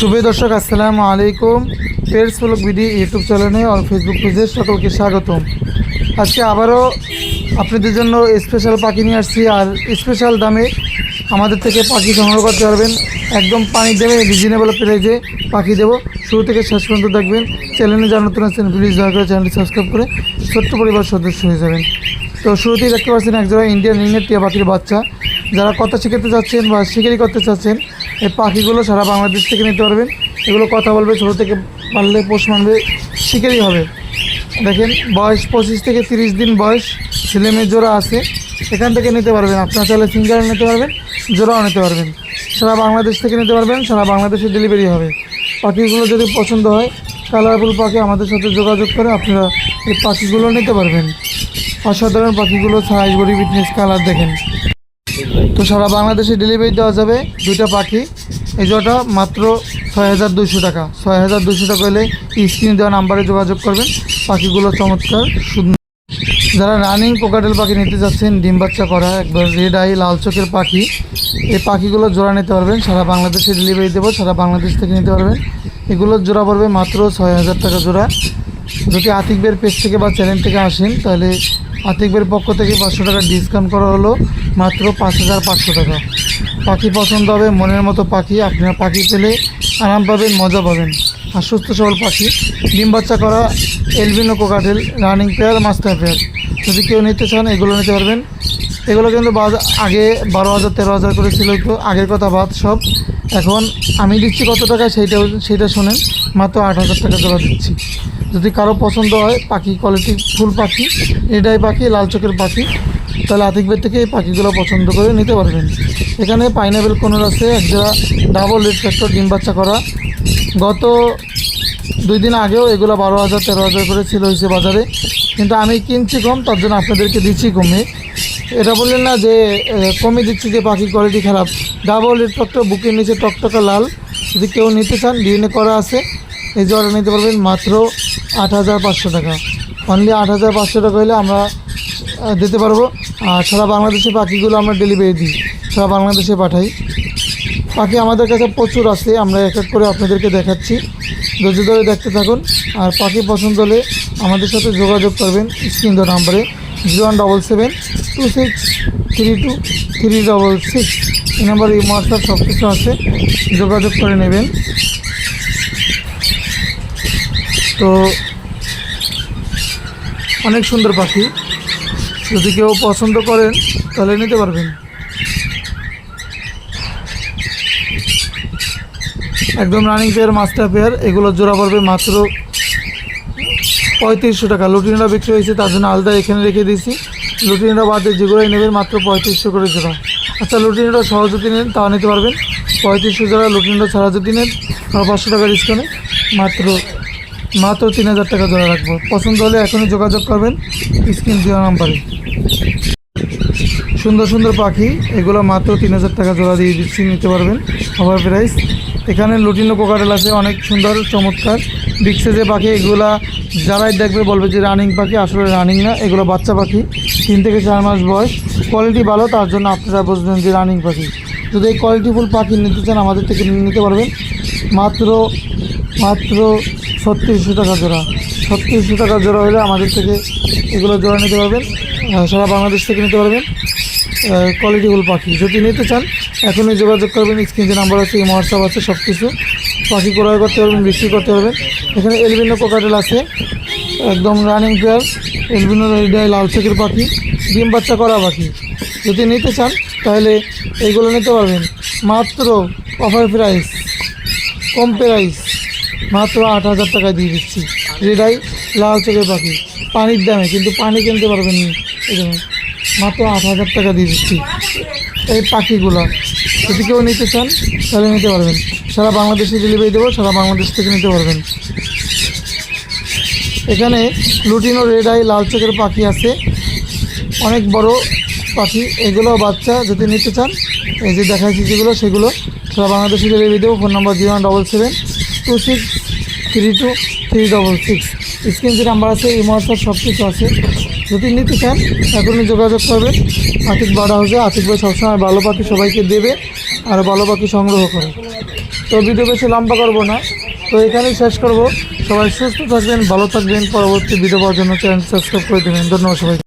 শুভ দর্শক, আসসালামু আলাইকুম। পেয়ার্স ফলক বিডি ইউটিউব চ্যানেলে আর ফেসবুক পেজে সকলকে স্বাগতম। আজকে আবারও আপনাদের জন্য স্পেশাল পাখি নিয়ে আসছি, আর স্পেশাল দামে আমাদের থেকে পাখি সংগ্রহ করতে পারবেন। একদম পানির দামে রিজনেবল প্রাইজে পাখি দেবো। শুরু থেকে শেষ পর্যন্ত দেখবেন। চ্যানেলে যারা নতুন আছেন প্লিজ দয়া করে চ্যানেলটি সাবস্ক্রাইব করে ছোট্ট পরিবার সদস্য হয়ে যাবেন। তো শুরুতেই দেখতে পাচ্ছেন, একজোড়া ইন্ডিয়ান রিংয়ের টিয়া পাখির বাচ্চা। যারা কথা শিখাতে চাচ্ছেন বা শিকারি করতে চাচ্ছেন, এই পাখিগুলো সারা বাংলাদেশ থেকে নিতে পারবেন। এগুলো কথা বলবে, ছোটো থেকে পারলে পোষ মানবে, শিকারি হবে। দেখেন, বয়স পঁচিশ থেকে তিরিশ দিন বয়স, ছেলে মেয়ে জোড়া আছে, এখান থেকে নিতে পারবেন। আপনার চাইলে সিঙ্গার নিতে পারবেন, জোড়াও নিতে পারবেন। সারা বাংলাদেশ থেকে নিতে পারবেন, সারা বাংলাদেশে ডেলিভারি হবে। পাখিগুলো যদি পছন্দ হয়, কালারফুল পাখি আমাদের সাথে যোগাযোগ করে আপনারা এই পাখিগুলো নিতে পারবেন। অসাধারণ পাখিগুলো সাইজ বডি ফিটনেস কালার দেখেন। তো সারা বাংলাদেশে ডেলিভারি দেওয়া যাবে দুইটা পাখি। এই জোড়াটা মাত্র ছয় হাজার দুশো টাকা। ছয় হাজার দুশো টাকা হলে স্ক্রিনে দেওয়া নাম্বারে যোগাযোগ করবেন। পাখিগুলো চমৎকার, সুন্দর। যারা রানিং কোকাটেল পাখি নিতে যাচ্ছেন, ডিম বাচ্চা করা, একবার রেড আই লাল চোখের পাখি, এই পাখিগুলো জোড়া নিতে পারবেন। সারা বাংলাদেশে ডেলিভারি দেবো, সারা বাংলাদেশ থেকে নিতে পারবেন। এগুলোর জোড়া পড়বে মাত্র ছয় হাজার টাকা জোড়া। যদি আতিকবের পেজ থেকে বা চ্যানেল থেকে আসেন, তাহলে আতিকবের পক্ষ থেকে পাঁচশো টাকা ডিসকাউন্ট করা হলো। মাত্র পাঁচ হাজার পাঁচশো টাকা। পাখি পছন্দ হবে, মনের মতো পাখি, আপনারা পাখি পেলে আরাম পাবেন, মজা পাবেন। আর সুস্থ সবল পাখি, ডিম বাচ্চা করা albino cockatiel, running pair, master pair. যদি কেউ নিতে চান, এগুলো নিতে পারবেন। এগুলো কিন্তু আগে বারো হাজার, তেরো হাজার করে ছিল তো আগের কথা বাদ সব। এখন আমি দিচ্ছি কত টাকা, সেইটা সেইটা শোনেন। মাত্র আট হাজার টাকা জোড়া দিচ্ছি। যদি কারও পছন্দ হয়, পাখি কোয়ালিটি ফুল পাখি, এটাই পাখি, লাল চোখের পাখি। তাহলে আতিকবের থেকে এই পাখিগুলো পছন্দ করে নিতে পারবেন। এখানে পাইনাপেল কোনোর আছে একজোড়া ডাবল রেড ফ্যাক্টর ডিম বাচ্চা করা। গত দুই দিন আগেও এগুলো বারো হাজার, তেরো হাজার করে ছিল হয়েছে বাজারে। কিন্তু আমি কিনছি কম, তার জন্য আপনাদেরকে দিচ্ছি কমে। এটা বললেন না যে কমে দিচ্ছি যে পাখি কোয়ালিটি খারাপ। ডাবল রেড ফ্যাক্টর বুকের নিচে টকটকা লাল। যদি কেউ নিতে চান ডিএনএ করা আছে। এই জোড়া নিতে পারবেন মাত্র আট হাজার পাঁচশো টাকা। অনলি আট হাজার পাঁচশো টাকা হলে আমরা দিতে পারব। আর সারা বাংলাদেশে পাখিগুলো আমরা ডেলিভারি দিই, সারা বাংলাদেশে পাঠাই। পাখি আমাদের কাছে প্রচুর আছে, আমরা এক এক করে আপনাদেরকে দেখাচ্ছি। ধৈর্য ধরে দেখতে থাকুন, আর পাখি পছন্দ হলে আমাদের সাথে যোগাযোগ করবেন স্ক্রিন দেওয়া নাম্বারে zero one double seven two six three two three double six. এই নাম্বারে এই হোয়াটসঅ্যাপ সব কিছু আছে, যোগাযোগ করে নেবেন। তো অনেক সুন্দর পাখি। যদি কেউ পছন্দ করেন, তাহলে নিতে পারবেন। একদম রানিং পেয়ার মাস্টার পেয়ার এগুলো জোড়া পড়বে মাত্র পঁয়ত্রিশশো টাকা। লুটিনরা বিক্রি হয়েছে, তার জন্য আলাদা এখানে রেখে দিয়েছি। লুটিনরা বাদে যেগুলোই নেবেন, মাত্র পঁয়ত্রিশশো করে জোড়া। আচ্ছা লুটিনরা সহ যদি নেন, তাও নিতে পারবেন। পঁয়ত্রিশশো জোড়া লুটিনরা ছাড়া যদি নেন পাঁচশো টাকা ডিসকাউন্টে মাত্র মাত্র তিন হাজার টাকা জোড়া রাখব। পছন্দ হলে এখনই যোগাযোগ করবেন স্ক্রিন দেওয়া নাম্বারে। সুন্দর সুন্দর পাখি, এগুলো মাত্র তিন হাজার টাকা জোড়া দিয়ে দিচ্ছি, নিতে পারবেন। ওভার প্রাইস এখানে লুটিনো কোকারেল আছে, অনেক সুন্দর, চমৎকার। বিক্সে যে পাখি, এগুলা যারাই দেখবে বলবে যে রানিং পাখি, আসলে রানিং না, এগুলো বাচ্চা পাখি। তিন থেকে চার মাস বয়স। কোয়ালিটি ভালো, তার জন্য আপনারা বুঝবেন যে রানিং পাখি। যদি এই কোয়ালিটিফুল পাখি নিতে চান, আমাদের থেকে নিতে পারবেন। মাত্র মাত্র ছত্রিশশো টাকা জোড়া। ছত্রিশশো টাকা জোড়া হলে আমাদের থেকে এগুলো জোড়া নিতে পারবেন সারা বাংলাদেশ থেকে নিতে পারবেন কোয়ালিটিফুল পাখি। যদি নিতে চান, এখনই যোগাযোগ করবেন, স্ক্রিন যে নাম্বার আছে হোয়াটসঅ্যাপ আছে সব কিছু পাখি ক্রয় করতে পারবেন, বিক্রি করতে পারবেন। এখানে এলবিনো কোকাটেল আছে, একদম রানিং পেয়ার এলবিনো রেডিয়ায় লাল চোখের পাখি, ডিম বাচ্চা করা পাখি। যদি নিতে চান, তাহলে এইগুলো নিতে পারবেন। মাত্র অফার প্রাইস কম প্রাইস মাত্র আট হাজার টাকা দিয়ে দিচ্ছি। রেডাই লাল চোখের পাখি। পানির দামে, কিন্তু পানি কিনতে পারবেন না। এখানে মাত্র আট হাজার টাকা দিয়ে দিচ্ছি। এই পাখিগুলো, যদি কেউ নিতে চান, তাহলে নিতে পারবেন। সারা বাংলাদেশে ডেলিভারি দেবো, সারা বাংলাদেশ থেকে নিতে পারবেন। এখানে লুটিনো রেড আই লাল চোখের পাখি আছে। অনেক বড় পাখি, এগুলো বাচ্চা, যদি নিতে চান, এই যে দেখাচ্ছি যেগুলো, সেগুলো সারা বাংলাদেশে ডেলিভারি দেবো। Phone number zero one double seven two six three two three double six screen যে নাম্বার আছে, এই হোয়াটসঅ্যাপ সব কিছু আছে। যদি নিতে চান, এখনই যোগাযোগ করবেন। আতিক বাড়া হাউসে আতিক ভাই সবসময় ভালো পাখি সবাইকে দেবে আর ভালো পাখি সংগ্রহ করে। তো ভিডিও বেশি লম্বা করব না। তো এখানেই শেষ করব। সবাই সুস্থ থাকবেন, ভালো থাকবেন। পরবর্তী ভিডিও পাওয়ার জন্য চ্যানেল সাবস্ক্রাইব করে দেবেন। ধন্যবাদ সবাই